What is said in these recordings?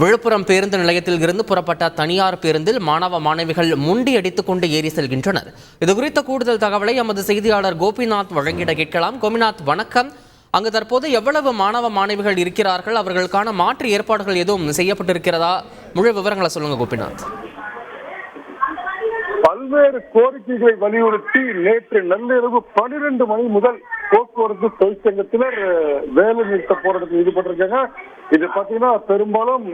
விழுப்புரம் பேருந்து நிலையத்தில் இருந்து புறப்பட்ட தனியார் பேருந்தில் மாணவ மாணவிகள் முண்டி அடித்துக்கொண்டு ஏறி செல்கின்றனர். இது குறித்த கூடுதல் தகவலை எமது செய்தியாளர் கோபிநாத் வழங்கிட கேட்கலாம். கோபிநாத் வணக்கம். அங்கு தற்போது எவ்வளவு மாணவ மாணவிகள் இருக்கிறார்கள்? அவர்களுக்கான மாற்று ஏற்பாடுகள் எதுவும் செய்யப்பட்டிருக்கிறதா? முழு விவரங்களை சொல்லுங்க கோபிநாத். பல்வேறு கோரிக்கைகளை வலியுறுத்தி நேற்று நள்ளிரவு பனிரெண்டு மணி முதல் போக்குவரத்து தொழிற்சங்கத்தினர் வேலை நிறுத்த போராட்டத்தில் ஈடுபட்டிருக்காங்க. இது பாத்தீங்கன்னா பெரும்பாலும்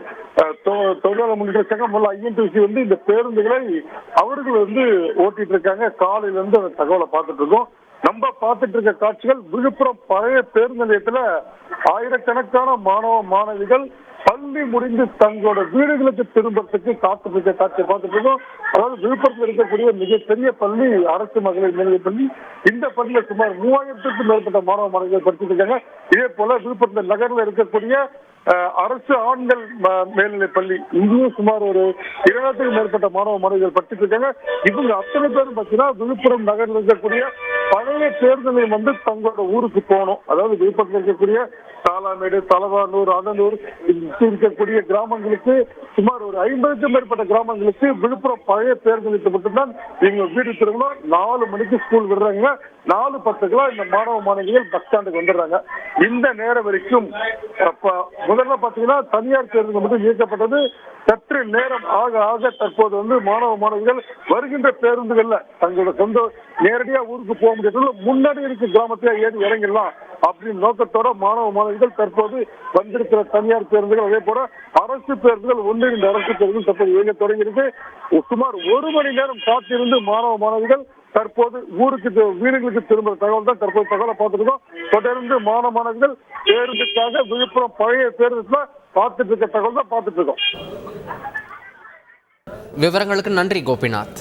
தொழிலாளர் முன்னேற்ற சங்கம் உள்ள ஐஎன்டிசி வந்து இந்த பேருந்துகளை அவர்கள் வந்து ஓட்டிட்டு இருக்காங்க. காலையில இருந்து அந்த தகவலை பார்த்துட்டு இருக்கோம். நம்ம பார்த்துட்டு இருக்க காட்சிகள் விழுப்புரம் பழைய பேருந்து நிலையத்துல ஆயிரக்கணக்கான மாணவ மாணவிகள் பள்ளி முடிந்து தங்களோட வீடுகளுக்கு திரும்பறதுக்கு காத்து இருக்க காட்சியை பார்த்துட்டு இருக்கோம். அதாவது விழுப்புரத்தில் இருக்கக்கூடிய மிகப்பெரிய பள்ளி அரசு மகளிர் மேல்நிலைப் பள்ளி. இந்த பள்ளியில சுமார் மூவாயிரத்துக்கும் மேற்பட்ட மாணவ மாணவிகள் படிச்சுட்டு இருக்காங்க. இதே போல விழுப்புரத்தில் நகர்ல இருக்கக்கூடிய அரசு ஆண்கள் மேல்நிலை மேல்நிலைப் பள்ளி. இங்கேயும் சுமார் ஒரு இரண்டாயிரத்துக்கும் மேற்பட்ட மாணவ மாணவிகள் படிச்சுட்டு இருக்காங்க. இவங்க அத்தனை பேரும் பார்த்தீங்கன்னா விழுப்புரம் நகரில் இருக்கக்கூடிய பழைய பேருந்து வந்து தங்களோட ஊருக்கு போகணும். அதாவது விழுப்புரத்தில் இருக்கக்கூடிய காலாமேடு தலவானூர் அதனூர் இருக்கக்கூடிய கிராமங்களுக்கு சுமார் ஒரு ஐம்பதுக்கும் மேற்பட்ட கிராமங்களுக்கு விழுப்புரம் பழைய பேருந்து மட்டும்தான் இவங்க வீடு திரும்பணும் நாலு மணிக்கு ஸ்கூல் விடுறாங்க. நாலு பத்துக்கெல்லாம் இந்த மாணவ மாணவிகள் பஸ் ஸ்டாண்டுக்கு வந்துடுறாங்க. இந்த நேரம் வரைக்கும் அப்ப முதல்ல பாத்தீங்கன்னா தனியார் பேருந்து மட்டும் இயக்கப்பட்டது. சற்று நேரம் ஆக ஆக தற்போது வந்து மாணவ மாணவிகள் வருகின்ற பேருந்துகள்ல தங்களோட சொந்த நேரடியா ஊருக்கு போக முடியாது முன்னாடி இருக்க கிராமத்துல ஏறி இறங்கிடலாம் அப்படின்னு நோக்கத்தோட மாணவ மாணவிகள் தற்போது வந்திருக்கிற தனியார் பேருந்துகள் அதே போல அரசு பேருந்துகள் ஒன்றிணைந்த அரசு பேருந்துகள் தற்போது இயங்க தொடங்கியிருக்கு. சுமார் ஒரு மணி நேரம் காத்திருந்து மாணவ மாணவிகள் தற்போது ஊருக்கு வீடுகளுக்கு திரும்ப தகவல் தான் தற்போது தகவலை பார்த்துருக்கோம் தொடர்ந்து மாணவ மாணவிகள் பேருந்துக்காக விழுப்புரம் பழைய பேருந்துல பார்த்துட்டு இருக்க தகவல் தான் பார்த்துட்டு இருக்கோம் விவரங்களுக்கு நன்றி கோபிநாத்.